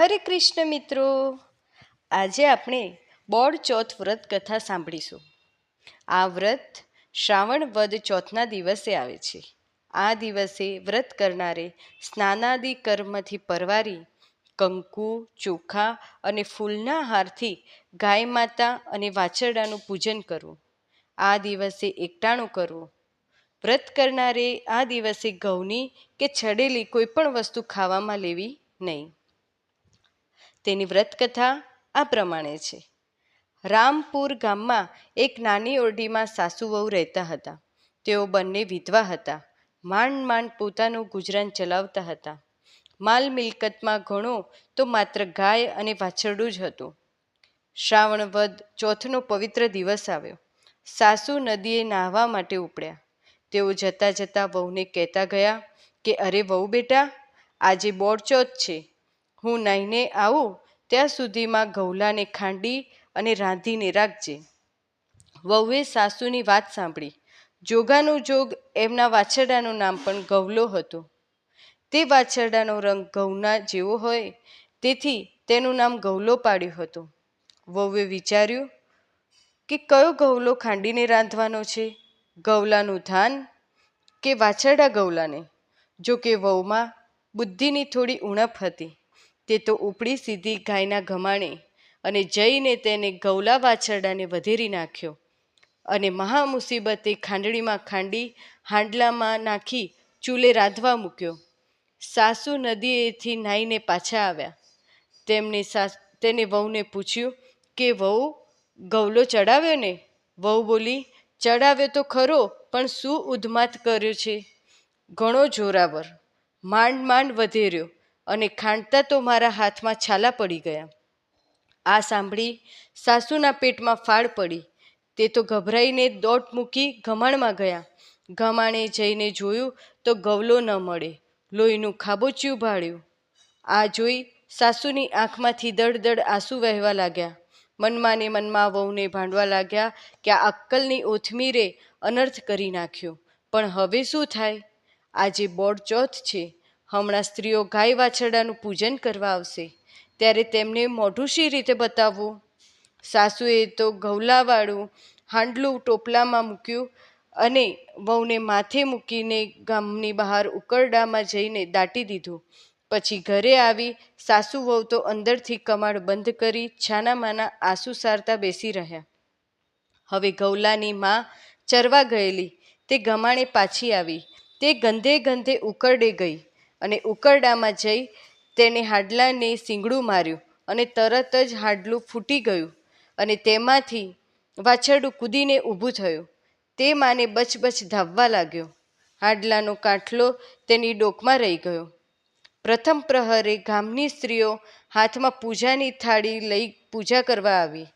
હરે કૃષ્ણ મિત્રો. આજે આપણે બોડ ચોથ વ્રત કથા સાંભળીશું. આ વ્રત શ્રાવણ વદ ચોથના દિવસે આવે છે. આ દિવસે વ્રત કરનારે સ્નાનાદિ કર્મથી પરવારી કંકુ, ચોખા અને ફૂલના હારથી ગાય માતા અને વાછરડાનું પૂજન કરવું. આ દિવસે એકટાણું કરવું. વ્રત કરનારે આ દિવસે ઘઉંની કે છડેલી કોઈ પણ વસ્તુ ખાવામાં લેવી નહીં. તેની વ્રતકથા આ પ્રમાણે છે. રામપુર ગામમાં એક નાની ઓરડીમાં સાસુ વહુ રહેતા હતા. તેઓ બંને વિધવા હતા. માંડ માંડ પોતાનું ગુજરાન ચલાવતા હતા. માલ મિલકતમાં ઘણો તો માત્ર ગાય અને વાછરડું જ હતું. શ્રાવણ વદ ચોથનો પવિત્ર દિવસ આવ્યો. સાસુ નદીએ નાહવા માટે ઉપડ્યા. તેઓ જતા જતા વહુને કહેતા ગયા કે, અરે વહુ બેટા, આજે બોરચોથ છે. હું નાહીને આવું, ત્યાં સુધીમાં ગૌલાને ખાંડી અને રાંધીને રાખજે. વહુએ સાસુની વાત સાંભળી. જોગાનું જોગ એમના વાછરડાનું નામ પણ ગવલો હતો. તે વાછરડાનો રંગ ઘઉંના જેવો હોય, તેથી તેનું નામ ગવલો પાડ્યું હતું. વહુએ વિચાર્યું કે કયો ગવલો ખાંડીને રાંધવાનો છે? ગવલાનું ધાન કે વાછરડા ગવલાને જો કે વહુમાં બુદ્ધિની થોડી ઉણપ હતી. તે તો ઉપડી સીધી ગાયના ઘમાણે અને જઈને તેને ગૌલા વાછરડાને વધેરી નાખ્યો અને મહા મુસીબતે ખાંડણીમાં ખાંડી હાંડલામાં નાખી ચૂલે રાંધવા મૂક્યો. સાસુ નદીએથી નાહીને પાછા આવ્યા. તેમને સાસ, તેને વહુને પૂછ્યું કે, વહુ, ગૌલો ચડાવ્યો ને? વહુ બોલી, ચડાવ્યો તો ખરો, પણ શું ઉદ્માત કર્યો છે? ઘણો જોરાવર, માંડ માંડ વધેર્યો. અને ખાંડતા તો મારા હાથમાં છાલા પડી ગયા. આ સાંભળી સાસુના પેટમાં ફાળ પડી. તે તો ગભરાઈને દોટ મૂકી ઘમાણમાં ગયા. ઘમાણે જઈને જોયું તો ગવલો ન મળે. લોહીનું ખાબોચિયું ભાળ્યું. આ જોઈ સાસુની આંખમાંથી દડ આંસુ વહેવા લાગ્યા. મનમાં ને મનમાં વહુને ભાંડવા લાગ્યા કે આ અક્કલની ઓથમીરે અનર્થ કરી નાખ્યો. પણ હવે શું થાય? આજે બોડ ચોથ છે. હમણાં સ્ત્રીઓ ગાય વાછરડાનું પૂજન કરવા આવશે, ત્યારે તેમને મોઢું શી રીતે બતાવવું? સાસુએ તો ગૌલાવાળું હાંડલું ટોપલામાં મૂક્યું અને વહુને માથે મૂકીને ગામની બહાર ઉકરડામાં જઈને દાટી દીધું. પછી ઘરે આવી સાસુ વહુ તો અંદરથી કમાડ બંધ કરી છાનામાના આંસુ સારતા બેસી રહ્યા. હવે ગૌલાની માં ચરવા ગયેલી, તે ગમાણે પાછી આવી, તે ગંધે ગંધે ઉકરડે ગઈ. અને ઉકરડામાં જઈ તેને હાડલાને સિંગડું માર્યું અને તરત જ હાડલું ફૂટી ગયું અને તેમાંથી વાછરડું કૂદીને ઊભું થયું. તે માને બચબચ ધાવવા લાગ્યો. હાડલાનો કાંઠલો તેની ડોકમાં રહી ગયો. પ્રથમ પ્રહરે ગામની સ્ત્રીઓ હાથમાં પૂજાની થાળી લઈ પૂજા કરવા આવી.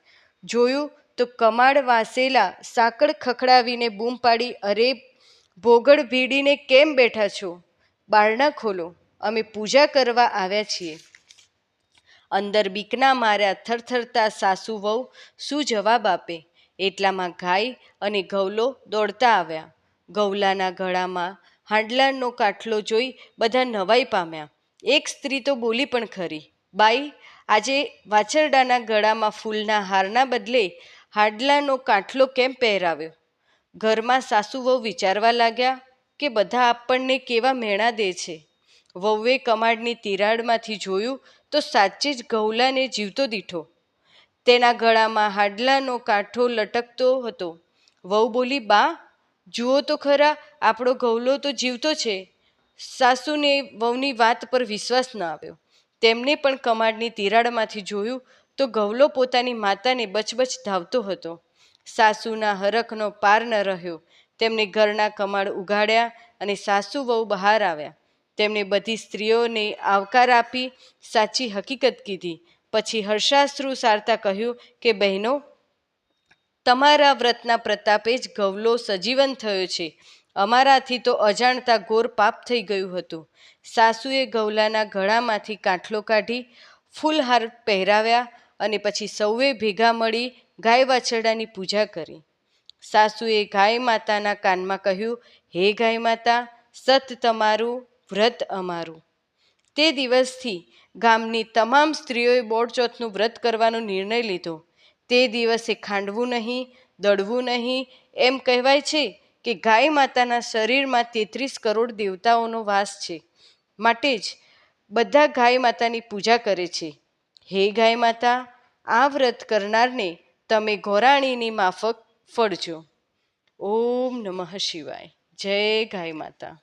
જોયું તો કમાડ વાસેલા સાકળ ખખડાવીને બૂમ પાડી, અરે, ભોગળ ભીડીને કેમ બેઠા છો? બારણા ખોલો. અમે પૂજા કરવા આવ્યા છીએ. અંદર બીકના માર્યા થરથરતા સાસુ વહુ શું જવાબ આપે? એટલામાં ગાય અને ગવલો દોડતા આવ્યા. ગૌલાના ગળામાં હાંડલાનો કાટલો જોઈ બધા નવાઈ પામ્યા. એક સ્ત્રી તો બોલી પણ ખરી, બાઈ, આજે વાછરડાના ગળામાં ફૂલના હારના બદલે હાડલાનો કાંઠલો કેમ પહેરાવ્યો? ઘરમાં સાસુ વહુ વિચારવા લાગ્યા કે બધા આપણને કેવા મેણા દે છે? વહુએ કમાડની તિરાડમાંથી જોયું તો સાચે જ ગૌલાને જીવતો દીઠો. તેના ગળામાં હાડલાનો કાંઠો લટકતો હતો. વહુ બોલી, બા, જુઓ તો ખરા, આપણો ગૌલો તો જીવતો છે. સાસુને વહુની વાત પર વિશ્વાસ ન આવ્યો. તેમને પણ કમાડની તિરાડમાંથી જોયું તો ગૌલો પોતાની માતાને બચબચ ધાવતો હતો. સાસુના હરખનો પાર ન રહ્યો. તેમને ઘરના કમાડ ઉગાડ્યા અને સાસુ વહુ બહાર આવ્યા. તેમણે બધી સ્ત્રીઓને આવકાર આપી, સાચી હકીકત કીધી. પછી હર્ષાશ્રુ સારતા કહ્યું કે, બહેનો, તમારા વ્રતના પ્રતાપે જ ગવલો સજીવન થયો છે. અમારાથી તો અજાણતા ગોર પાપ થઈ ગયું હતું. સાસુએ ગવલાના ગળામાંથી કાંઠલો કાઢી ફૂલહાર પહેરાવ્યા અને પછી સૌએ ભેગા મળી ગાય વાછરડાની પૂજા કરી. સાસુએ ગાય માતાના કાનમાં કહ્યું, હે ગાય માતા, સત તમારું, વ્રત અમારું. તે દિવસથી ગામની તમામ સ્ત્રીઓએ બોડચોથનું વ્રત કરવાનો નિર્ણય લીધો. તે દિવસે ખાંડવું નહીં, દળવું નહીં, એમ કહેવાય છે કે ગાય માતાના શરીરમાં તેત્રીસ કરોડ દેવતાઓનો વાસ છે. માટે જ બધા ગાય માતાની પૂજા કરે છે. હે ગાય માતા, આ વ્રત કરનારને તમે ઘોરાણીની માફક ફળજો ઓમ નમઃ શિવાય. જય ગાય માતા.